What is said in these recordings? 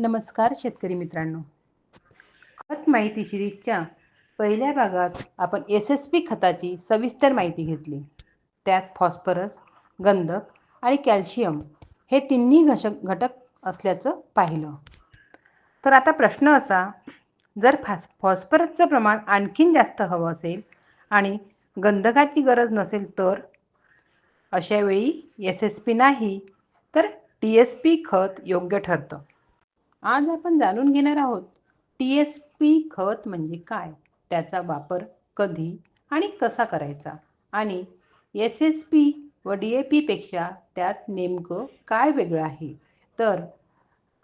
नमस्कार शेतकरी मित्रांनो. खत माहिती सिरीजच्या पहिल्या भागात आपण एस एस पी खताची सविस्तर माहिती घेतली. त्यात फॉस्फरस गंधक आणि कॅल्शियम हे तिन्ही घशक घटक असल्याचं पाहिलं. तर आता प्रश्न असा जर फॉस फॉस्फरसचं प्रमाण आणखीन जास्त हवं असेल आणि गंधकाची गरज नसेल तर अशावेळी एस एस पी नाही तर टी एस पी खत योग्य ठरतं. आज आपण जाणून घेणार आहोत टी एस पी खत म्हणजे काय? त्याचा वापर कधी आणि कसा करायचा? आणि एस एस पी व डी ए पीपेक्षा त्यात नेमकं काय वेगळं आहे? तर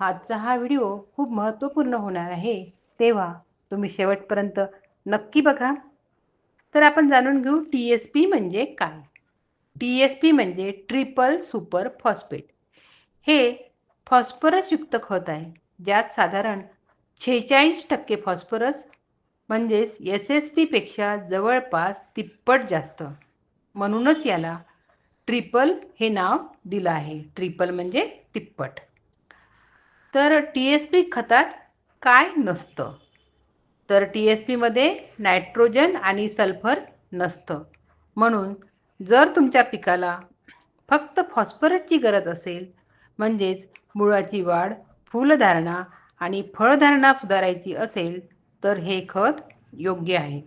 आजचा हा व्हिडिओ खूप महत्त्वपूर्ण होणार आहे. तेव्हा तुम्ही शेवटपर्यंत नक्की बघा. तर आपण जाणून घेऊ टी एस पी म्हणजे काय? टी एस पी म्हणजे ट्रिपल सुपर फॉस्फेट. हे फॉस्फरसयुक्त खत आहे. ज्यात साधारण छेचाळीस टक्के फॉस्फरस म्हणजेच एस एस पीपेक्षा जवळपास तिप्पट जास्त. म्हणूनच याला ट्रिपल हे नाव दिलं आहे. ट्रिपल म्हणजे तिप्पट. तर टी एस पी खतात काय नसतं? तर टी एस पीमध्ये नायट्रोजन आणि सल्फर नसतं. म्हणून जर तुमच्या पिकाला फक्त फॉस्फरसची गरज असेल म्हणजेच मुळाची वाढ फुलधारणा आणि फळधारणा सुधारायची असेल तर हे खत योग्य आहे.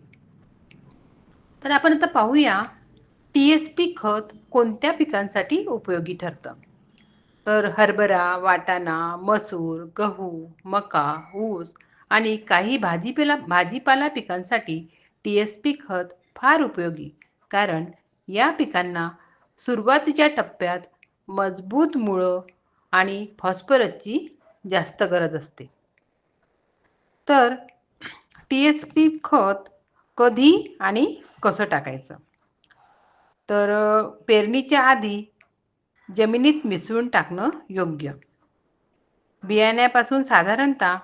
तर आपण आता पाहूया टी एस पी खत कोणत्या पिकांसाठी उपयोगी ठरतं? तर हरभरा वाटाणा मसूर गहू मका ऊस आणि काही भाजीपाला भाजीपाला पिकांसाठी टी एस पी खत फार उपयोगी कारण या पिकांना सुरुवातीच्या टप्प्यात मजबूत मुळं आणि फॉस्फरसची जास्त गरज असते. तर टी एस पी खत कधी आणि कसं टाकायचं? तर पेरणीच्या आधी जमिनीत मिसळून टाकणं योग्य. बियाण्यापासून साधारणतः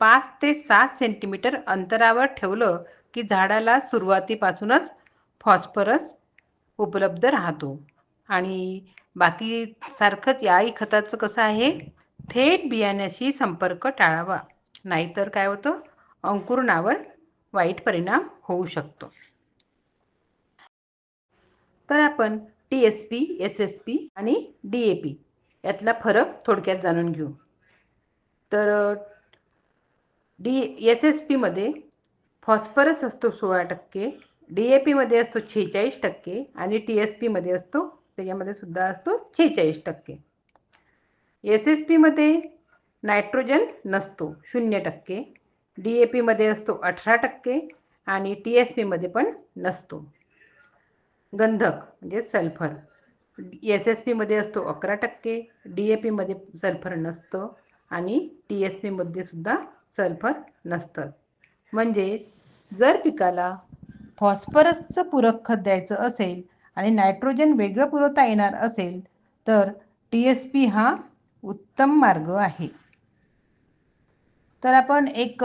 पाच ते सात सेंटीमीटर अंतरावर ठेवलं की झाडाला सुरुवातीपासूनच फॉस्फरस उपलब्ध राहतो. आणि बाकी सारखंच याही खताचं कसं आहे? थेट बियाण्याशी संपर्क टाळावा. नाहीतर काय होतं? अंकुरणावर वाईट परिणाम होऊ शकतो. तर आपण T S P S S P आणि डी ए पी यातला फरक थोडक्यात जाणून घेऊ. तर डी एस एस पीमध्ये फॉस्फरस असतो सोळा टक्के डी ए पीमध्ये असतो छेचाळीस टक्के आणि टी एस पीमध्ये असतो त्याच्यामध्ये सुद्धा असतो छेचाळीस टक्के. एस एस पीमध्ये नायट्रोजन नसतो शून्य टक्के. डी ए पीमध्ये असतो अठरा टक्के आणि टी एस पीमध्ये पण नसतो. गंधक म्हणजे सल्फर. एस एस पीमध्ये असतो अकरा टक्के डी ए पीमध्ये सल्फर नसतं आणि टी एस पीमध्ये सुद्धा सल्फर नसतं. म्हणजे जर पिकाला फॉस्फरसचं पूरक खत द्यायचं असेल आणि नायट्रोजन वेगळं पुरवता येणार असेल तर टी एस पी हा उत्तम मार्ग आहे. तर आपण एक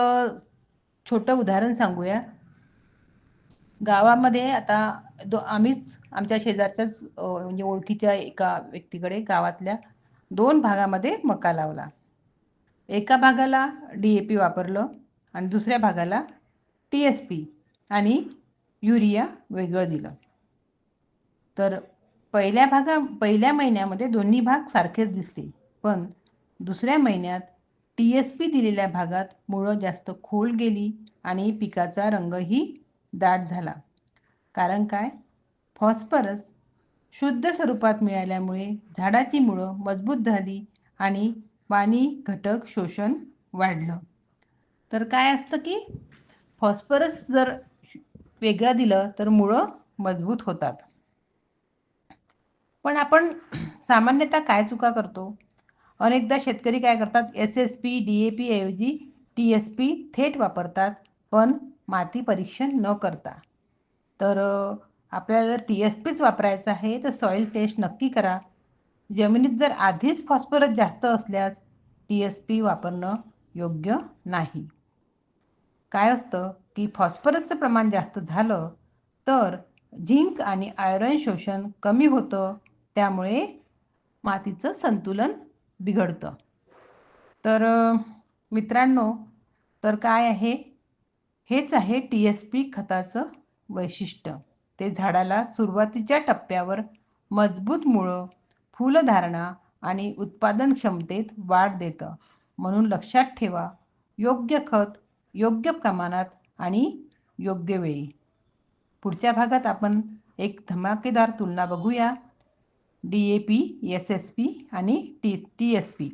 छोटं उदाहरण सांगूया. गावामध्ये आता दो आम्हीच आमच्या शेजारच्याच म्हणजे ओळखीच्या एका व्यक्तीकडे गावातल्या दोन भागामध्ये मका लावला. एका भागाला डी ए पी वापरलं आणि दुसऱ्या भागाला टी एस पी आणि युरिया वेगळं दिलं. तर पहिल्या भागा पहिल्या महिन्यामध्ये दोन्ही भाग सारखेच दिसले. पण दुसऱ्या महिन्यात टी एस पी दिलेल्या भागात मुळं जास्त खोल गेली आणि पिकाचा रंगही दाट झाला. कारण काय? फॉस्फरस शुद्ध स्वरूपात मिळाल्यामुळे झाडाची मुळं मजबूत झाली आणि पाणी घटक शोषण वाढलं. तर काय असतं की? फॉस्फरस जर वेगळं दिलं तर मुळं मजबूत होतात. पण आपण सामान्यतः काय चुका करतो? अनेकदा शेतकरी काय करतात? S S P D A P ऐवजी टी एस पी थेट वापरतात पण माती परीक्षण न करता. तर आपल्याला जर टी एस पीच वापरायचं आहे तर सॉईल टेस्ट नक्की करा. जमिनीत जर आधीच फॉस्फरस जास्त असल्यास टी एस पी वापरणं योग्य नाही. काय असतं? की फॉस्फरसचं प्रमाण जास्त झालं तर झिंक आणि आयरन शोषण कमी होतं. त्यामुळे मातीचं संतुलन बिघडतं. तर मित्रांनो तर काय आहे? हेच आहे टी एस पी खताचं वैशिष्ट्य. ते झाडाला सुरुवातीच्या टप्प्यावर मजबूत मुळं फुलधारणा आणि उत्पादन क्षमतेत वाढ देतं. म्हणून लक्षात ठेवा योग्य खत योग्य प्रमाणात आणि योग्य वेळी. पुढच्या भागात आपण एक धमाकेदार तुलना बघूया. D A P S S P आणि टी टी एस पी.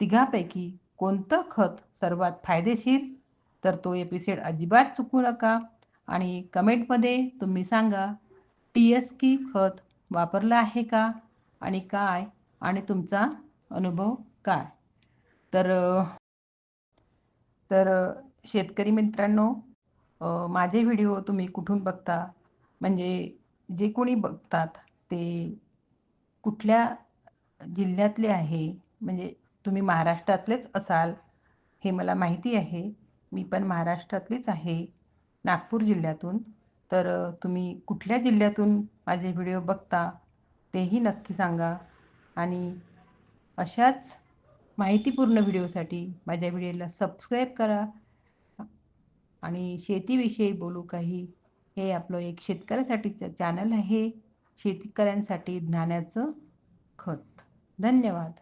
तिघापैकी कोणतं खत सर्वात फायदेशीर? तर तो एपिसोड अजिबात चुकू नका आणि कमेंटमध्ये तुम्ही सांगा टी एस की खत वापरलं आहे का? आणि काय? आणि तुमचा अनुभव काय? तर तर शेतकरी मित्रांनो माझे व्हिडिओ तुम्ही कुठून बघता? म्हणजे जे कोणी बघतात ते कुठल्या जिल्ह्यातले आहे? म्हणजे तुम्ही महाराष्ट्रातलेच असाल हे मला माहिती आहे. मी पण महाराष्ट्रातलीच आहे नागपूर जिल्ह्यातून. तर तुम्ही कुठल्या जिल्ह्यातून माझे व्हिडिओ बघता तेही नक्की सांगा. आणि अशाच माहितीपूर्ण व्हिडिओसाठी माझ्या व्हिडिओला सबस्क्राईब करा. आणि शेतीविषयी बोलू काही हे आपलं एक शेतकऱ्यासाठीचं चॅनल आहे. शेतकऱ्यांसाठी ज्ञानाचं खत. धन्यवाद.